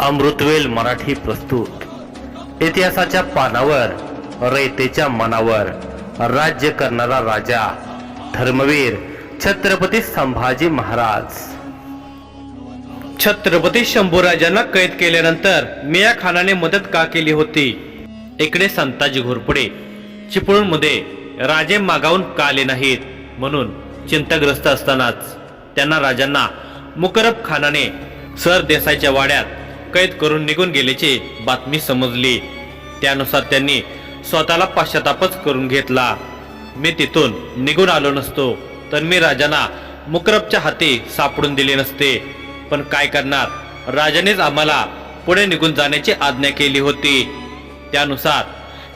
अमृतवेल मराठी प्रस्तुत. इतिहासाच्या पानावर रयतेच्या मनावर राज्य करणारा राजा धर्मवीर छत्रपती संभाजी महाराज. छत्रपती शंभूराजांना कैद केल्यानंतर मिया खानाने मदत का केली होती? इकडे संताजी घोरपडे चिपळूणमध्ये राजे मागावून का आले नाहीत? म्हणून चिंताग्रस्त असतानाच त्यांना राजांना मुकरब खानाने सर देसाईच्या वाड्यात कैद करून निघून गेल्याची बातमी समजली. त्यानुसार त्यांनी स्वतःला पाश्चातापच करून घेतला. मी तिथून निघून आलो नसतो तर मी राजांना मुकरबच्या हाती सापडून दिले नसते. पण काय करणार? राजानेच आम्हाला पुढे निघून जाण्याची आज्ञा केली होती. त्यानुसार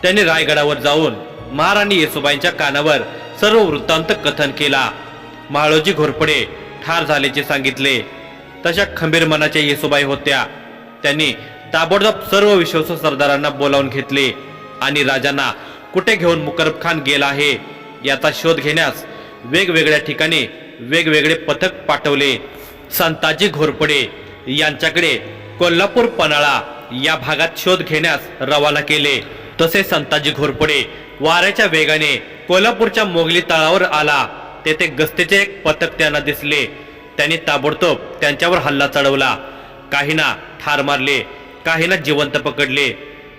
त्यांनी रायगडावर जाऊन महाराणी येसुबाईंच्या कानावर सर्व वृत्तांत कथन केला. महाळोजी घोरपडे ठार झाल्याचे सांगितले. तशा खंबीर मनाच्या येसुबाई होत्या. त्यांनी ताबडतोब सर्व विश्वासू सरदारांना बोलावून घेतले आणि राजांना कुठे घेऊन मुकरब खान गेला आहे याचा शोध घेण्यास वेगवेगळ्या ठिकाणी वेगवेगळे पथक पाठवले. संताजी घोरपडे यांच्याकडे कोल्हापूर पन्हाळा या भागात शोध घेण्यास रवाना केले. तसे संताजी घोरपडे वाऱ्याच्या वेगाने कोल्हापूरच्या मोगली तळावर आला. तेथे गस्तीचे एक पथक त्यांना दिसले. त्यांनी ताबडतोब त्यांच्यावर हल्ला चढवला. काहींना ठार मारले काहींना जिवंत पकडले.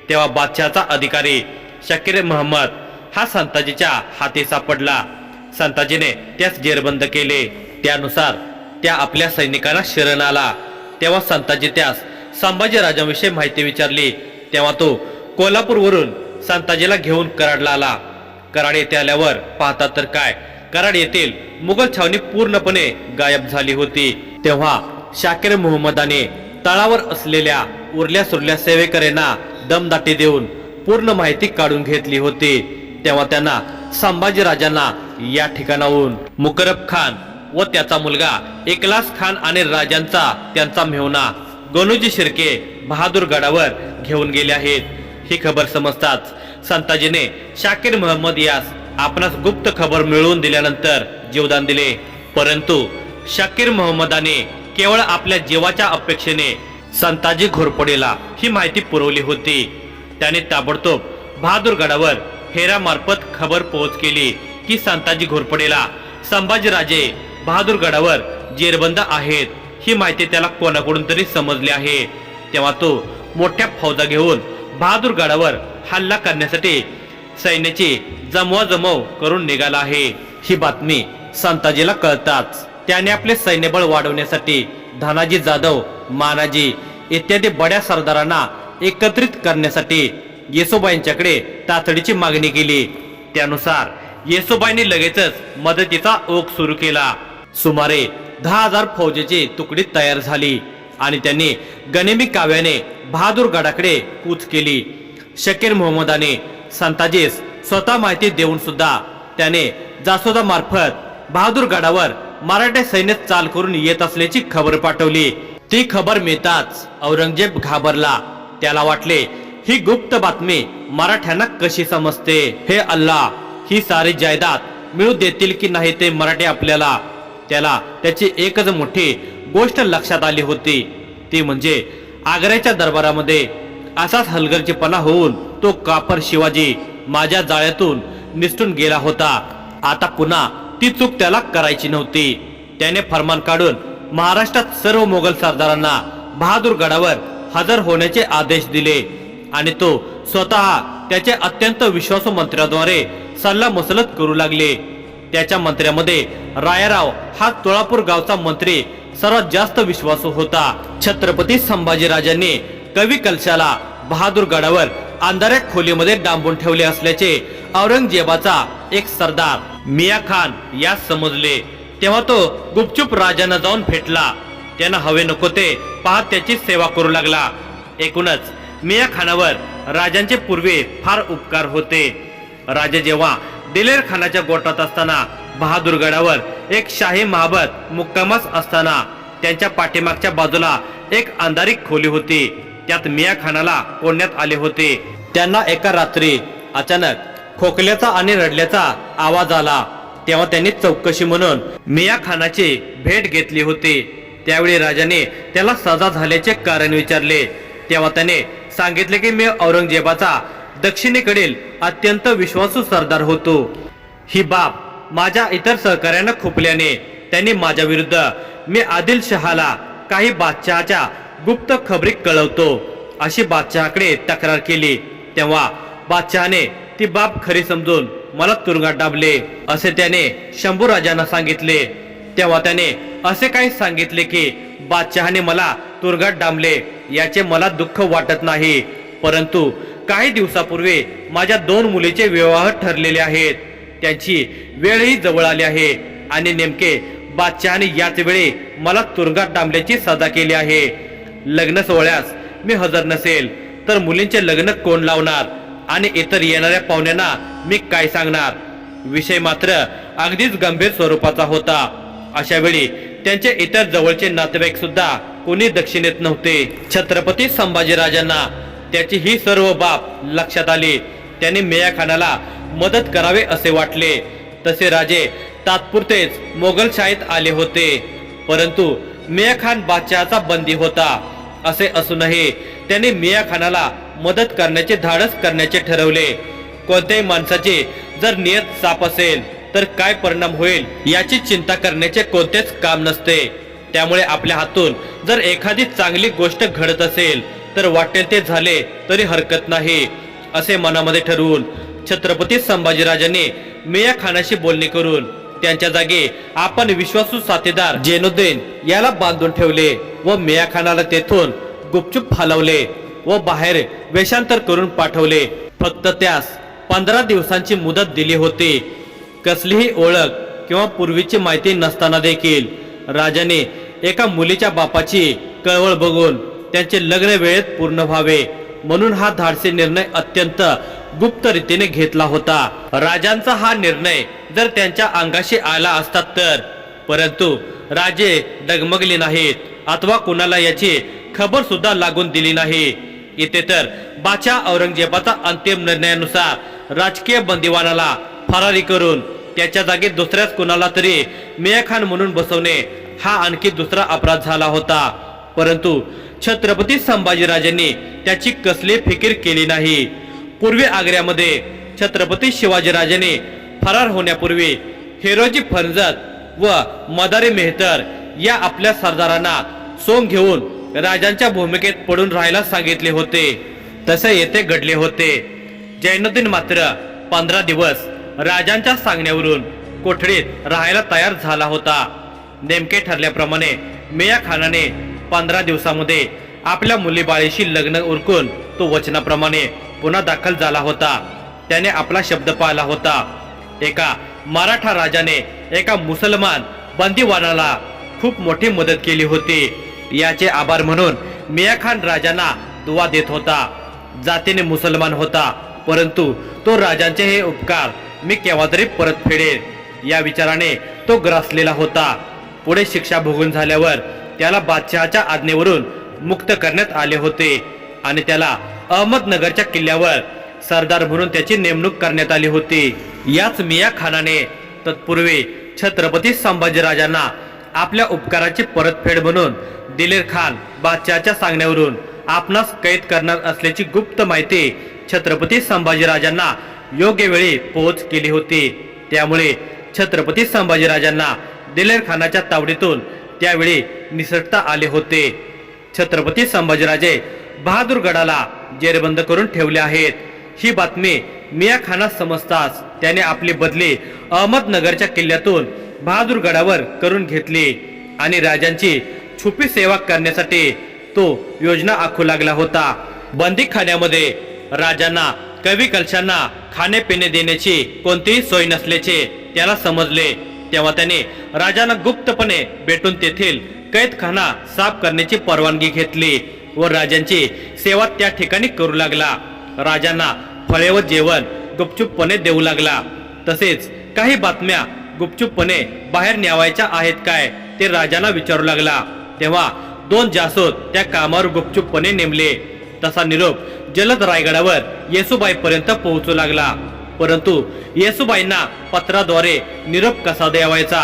तेव्हा बादशाचा अधिकारी शकीर महम्मद हा संताजीच्या हाती सापडला. संताजीने त्यास जेरबंद केले. त्यानुसार त्या आपल्या सैनिकांना शरण आला. तेव्हा संताजी त्यास संभाजीराजांविषयी माहिती विचारली. तेव्हा तो कोल्हापूरवरून संताजीला घेऊन कराडला आला. कराड येथे आल्यावर पाहता तर काय? कराड येथील मुघल छावणी पूर्णपणे गायब झाली होती. तेव्हा शाकीर मोहम्मदाने तळावर असलेल्या उरल्या सुरल्या सेवेकऱ्यांना दमदाटी देऊन पूर्ण माहिती काढून घेतली होती. तेव्हा त्यांना संभाजी राजांना या ठिकाणाहून मुकरब खान व त्याचा मुलगा एकलास खान आणि राजांचा त्यांचा मेहुणा गणूजी शिर्के बहादूर गडावर घेऊन गेले आहेत. ही खबर समजताच संताजीने शाकीर मोहम्मद यास आपणास गुप्त खबर मिळवून दिल्यानंतर जीवदान दिले. परंतु शाकीर मोहम्मदाने केवळ आपल्या जीवाच्या अपेक्षेने संताजी घोरपडेला ही माहिती पुरवली होती. त्याने ताबडतोब बहादूरगडावर हेरामार्फत खबर पोहोच केली की संताजी घोरपडेला संभाजीराजे बहादूरगडावर जेरबंद आहेत ही माहिती त्याला कोणाकडून तरी समजली आहे. तेव्हा तो मोठ्या फौजा घेऊन बहादूरगडावर हल्ला करण्यासाठी सैन्याची जमवाजमव करून निघाला आहे. ही बातमी संताजीला कळताच. त्याने आपले सैन्यबळ वाढवण्यासाठी धनाजी जाधव मानाजी इत्यादी बड्या सरदारांना एकत्रित करण्यासाठी येसुबाईंच्याकडे तातडीची मागणी केली. त्यानुसार येसुबाईंनी लगेचच मदतीचा ओघ सुरू केला. सुमारे दहा हजार फौजेची तुकडी तयार झाली आणि त्यांनी गनिमी काव्याने बहादूर गडाकडे कूच केली. शकीर मोहम्मदाने संताजीस स्वतः माहिती देऊन सुद्धा त्याने जासोदा मार्फत बहादूर गडावर मराठा सैन्य चाल करून येत असल्याची खबर पाठवली. ती खबर मिळताच औरंगजेब घाबरला. त्याला वाटले ही गुप्त बातमी मराठ्यांना कशी समजते? हे अल्ला ही सारी जायदाद मिळू देतील की नाही ते मराठे आपल्याला? त्याला त्याची एकच मोठी गोष्ट लक्षात आली होती. ती म्हणजे आग्र्याच्या दरबारामध्ये असाच हलगर्जीपणा होऊन तो कापर शिवाजी माझ्या जाळ्यातून निसटून गेला होता. आता पुन्हा ती चूक त्याला करायची नव्हती. त्याने फरमान काढून महाराष्ट्रात सर्व मोगल सरदारांना बहादूर गडावर हजर होण्याचे आदेश दिले आणि तो स्वतः त्याचे अत्यंत विश्वासू मंत्र्याद्वारे सल्ला मसलत करू लागले. त्याच्या मंत्र्यामध्ये रायराव हा तुळापूर गावचा मंत्री सर्वात जास्त विश्वासू होता. छत्रपती संभाजीराजांनी कवी कलशाला बहादूर गडावर अंधाऱ्या खोलीमध्ये डांबून ठेवले असल्याचे औरंगजेबाचा एक सरदार मिया खान यास समजले. तेव्हा तो गुपचूप राजांना जाऊन भेटला. त्यांना हवे नको ते पाहत त्याची सेवा करू लागला. एकूणच मिया खानावर राजांचे पूर्वी फार उपकार होते. राजा जेव्हा दिलेर खानाच्या गोटात असताना बहादुरगडावर एक शाही महाबत मुक्कामास असताना त्यांच्या पाठीमागच्या बाजूला एक अंधारी खोली होती. त्यात मिया खानाला कोण्यात आले होते. त्यांना एका रात्री अचानक खोकल्याचा आणि रडल्याचा आवाज आला. तेव्हा त्यांनी चौकशी म्हणून मिया खानाची भेट घेतली होती. त्यावेळी राजाने त्याला सजा झाल्याचे कारण विचारले. तेव्हा त्याने सांगितले की मी औरंगजेबाचा दक्षिणेकडील अत्यंत विश्वासू सरदार होतो. ही बाब माझ्या इतर सहकार्यांना खुपल्याने त्यांनी माझ्या विरुद्ध मी आदिल शहाला काही बादशहाच्या गुप्त खबरी कळवतो अशी बादशहाकडे तक्रार केली. तेव्हा बादशहाने ती बाब खरी समजून मला तुरुंगात डाबले असे त्याने शंभू राजांना सांगितले. तेव्हा त्याने असे काही सांगितले की बादशहाने मला तुरुंगात डांबले याचे मला दुःख वाटत नाही. परंतु काही दिवसापूर्वी माझ्या दोन मुलीचे विवाह ठरलेले आहेत. त्यांची वेळही जवळ आली आहे आणि नेमके बादशहाने याच वेळी मला तुरुंगात डांबल्याची सजा केली आहे. लग्न सोहळ्यास मी हजर नसेल तर मुलींचे लग्न कोण लावणार? आणि इतर येणाऱ्या पाहुण्यांना मी काय सांगणार? विषय मात्र अगदीच गंभीर स्वरूपाचा होता. अशा वेळी त्यांचे इतर जवळचे नातेवाईक सुद्धा कोणी दक्षिणेत नव्हते. छत्रपती संभाजीराजांना त्याची ही सर्व बाब लक्षात आली. त्यांनी मेया खानाला मदत करावे असे वाटले. तसे राजे तात्पुरतेच मोगलशाहीत आले होते. परंतु मिया खान बादशहाचा बंदी होता. असे असूनही त्यांनी मिया खानाला मदत करण्याचे धाडस करण्याचे ठरवले. कोणत्याही माणसाचे जर नियत साप असेल तर काय परिणाम होईल याची चिंता करण्याचे कोणतेच काम नसते. त्यामुळे आपल्या हातून जर एखादी चांगली गोष्ट घडत असेल तर वाटेल ते झाले तरी हरकत नाही असे मनामध्ये ठरवून छत्रपती संभाजीराजांनी मिया खानाशी बोलणी करून त्यांच्या जागी आपण विश्वासू साथीदार जेनुद्दीन याला बांधून ठेवले व मिया खानाला तेथून गुपचूप हलवले. व बाहेर वेषांतर करून पाठवले. फक्त त्यास पंधरा दिवसांची मुदत दिली होती. कसलीही ओळख किंवा पूर्वीची माहिती नसताना देखील राजाने एका मुलीच्या बापाची कळवळ बघून त्यांचे लग्न वेळेत पूर्ण व्हावे म्हणून हा धाडसी निर्णय अत्यंत गुप्त रीतीने घेतला होता. राजांचा हा निर्णय जर त्यांच्या अंगाशी आला असता तर परंतु राजे डगमगले नाहीत अथवा कुणाला याची खबर सुद्धा लागून दिली नाही. इथे तर बाचा औरंगजेबाचा अंतिम निर्णयानुसार राजकीय बंदिवानाला फरारी करून त्याच्या जागी दुसऱ्याच कुणाला तरी मेया खान म्हणून बसवणे हा आणखी दुसरा अपराध झाला होता. परंतु छत्रपती संभाजीराजांनी त्याची कसली फिकीर केली नाही. पूर्वी आग्र्यामध्ये छत्रपती शिवाजीराजांनी फरार होण्यापूर्वी हिरोजी फरजत व मदारी मेहतर या आपल्या सरदारांना सोंग घेऊन राजांच्या भूमिकेत पडून राहायला सांगितले होते. तसे येथे घडले होते. जैनुद्दीन मात्र पंधरा दिवस राजांच्या सांगण्यावरून कोठडीत राहायला तयार झाला होता. नेमके ठरल्याप्रमाणे मिया खानाने पंधरा दिवसामध्ये आपल्या मुलीबाळीशी लग्न उरकून तो वचनाप्रमाणे पुन्हा दाखल झाला होता. त्याने आपला शब्द पाळला होता. एका मराठा राजाने एका मुसलमान बंदीवानाला खूप मोठी मदत केली होती. याचे आभार म्हणून मिया खान राजांना दुवा देत होता. जातीने मुसलमान होता परंतु तो राजांचे हे उपकार मी केव्हा तरी परत फेडेल या विचाराने तो ग्रासलेला होता. पुढे शिक्षा भोगून झाल्यावर त्याला बादशहाच्या आज्ञेवरून मुक्त करण्यात आले होते आणि त्याला अहमदनगरच्या किल्ल्यावर सरदार म्हणून त्याची नेमणूक करण्यात आली होती. याच मिया खानाने तत्पूर्वी छत्रपती संभाजीराजांना आपल्या उपकाराची परतफेड म्हणून दिलेर खान बादशहाच्या सांगण्यावरून आपणास कैद करणार असल्याची गुप्त माहिती छत्रपती संभाजीराजांना योग्य वेळी पोहोच केली होती. त्यामुळे छत्रपती संभाजीराजांना दिलेर खानाच्या तावडीतून त्यावेळी निसटता आले होते. छत्रपती संभाजीराजे बहादूरगडाला जेरबंद करून ठेवले आहेत. ही बातमी मिया खानास समजताच त्याने आपली बदली अहमदनगरच्या किल्ल्यातून बहादूरगडावर करून घेतली आणि राजांची छुपी सेवा करण्यासाठी तो योजना आखू लागला होता. बंदी खाण्यामध्ये राजांना कवी कलशांना खाणेपिणे देण्याची कोणतीही सोय नसल्याचे त्याला समजले. तेव्हा त्याने राजांना गुप्तपणे भेटून तेथील कैदखाना साफ करण्याची परवानगी घेतली व राजांची सेवा त्या ठिकाणी करू लागला. राजांना फळे व जेवण गुपचूपपणे देऊ लागला. तसेच काही बातम्या गुपचूपपणे बाहेर न्यावायच्या आहेत काय ते राजांना विचारू लागला. तेव्हा दोन जासूद त्या कामावर गुपचूपपणे नेमले. तसा निरोप जलद रायगडावर येसुबाई पर्यंत पोहोचू लागला. परंतु येसुबाईंना पत्राद्वारे निरोप कसा द्यावायचा?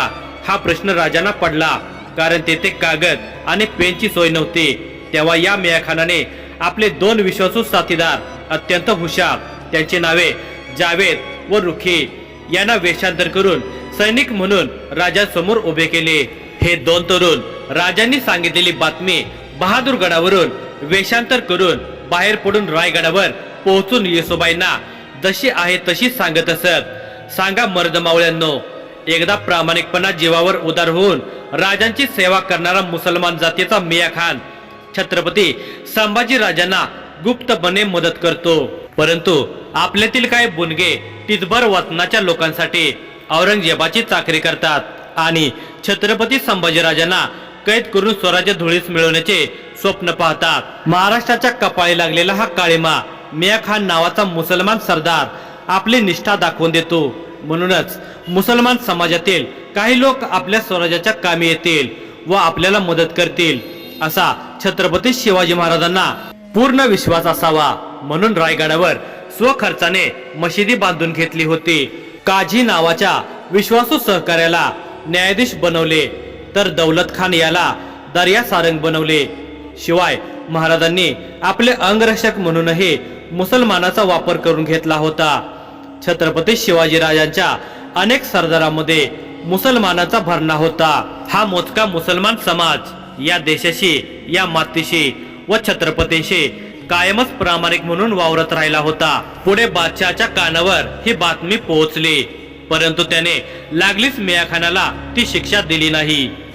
हा प्रश्न राजांना पडला. कारण तेथे कागद आणि पेनची सोय नव्हती. तेव्हा या मियाखानाने आपले दोन विश्वासू साथीदार अत्यंत हुशार. त्यांची नावे जावेद व रुखी यांना वेषांतर करून सैनिक म्हणून राजासमोर उभे केले. हे दोन तरुण राजांनी सांगितलेली बातमी बहादूरगडावरून वेषांतर करून बाहेर पडून रायगडावर पोहोचून येसुबाईंना जशी आहे तशी सांगत असत. सांगा मर्द मावळ्यांनो एकदा प्रामाणिकपणा जीवावर उदार होऊन राजांची सेवा करणारा मुसलमान जातीचा मिया खान छत्रपती संभाजी राजांना गुप्तपणे मदत करतो. परंतु आपल्यातील काही बुनगे तिथभर वतनाच्या लोकांसाठी औरंगजेबाची चाकरी करतात. आणि छत्रपती संभाजीराजांना कैद करून स्वराज्य धुळीस मिळवण्याचे स्वप्न पाहतात. महाराष्ट्राच्या कपाळी लागलेला हा काळीमा मिया खान नावाचा मुसलमान सरदार आपली निष्ठा दाखवून देतो. म्हणूनच मुसलमान समाजातील काही लोक आपल्या स्वराज्याच्या कामी येतील व आपल्याला मदत करतील असा छत्रपती शिवाजी महाराजांना पूर्ण विश्वास असावा. म्हणून रायगडावर स्वखर्चाने मशिदी बांधून घेतली होती. काझी नावाच्या विश्वासू सहकार्याला न्यायाधीश बनवले. तर दौलत खान याला दर्या सारंग बनवले. शिवाय महाराजांनी आपले अंगरक्षक म्हणूनही मुसलमानाचा वापर करून घेतला होता. छत्रपती शिवाजीराजांच्या अनेक सरदारांमध्ये मुसलमानाचा भरणा होता. हा मोजका मुसलमान समाज या देशाशी या मातीशी व छत्रपतींशी कायमच प्रामाणिक म्हणून वावरत राहिला होता. पुढे बादशहाच्या कानावर ही बातमी पोहोचली. परंतु त्याने लागलीच मियाखानाला ती शिक्षा दिली नाही.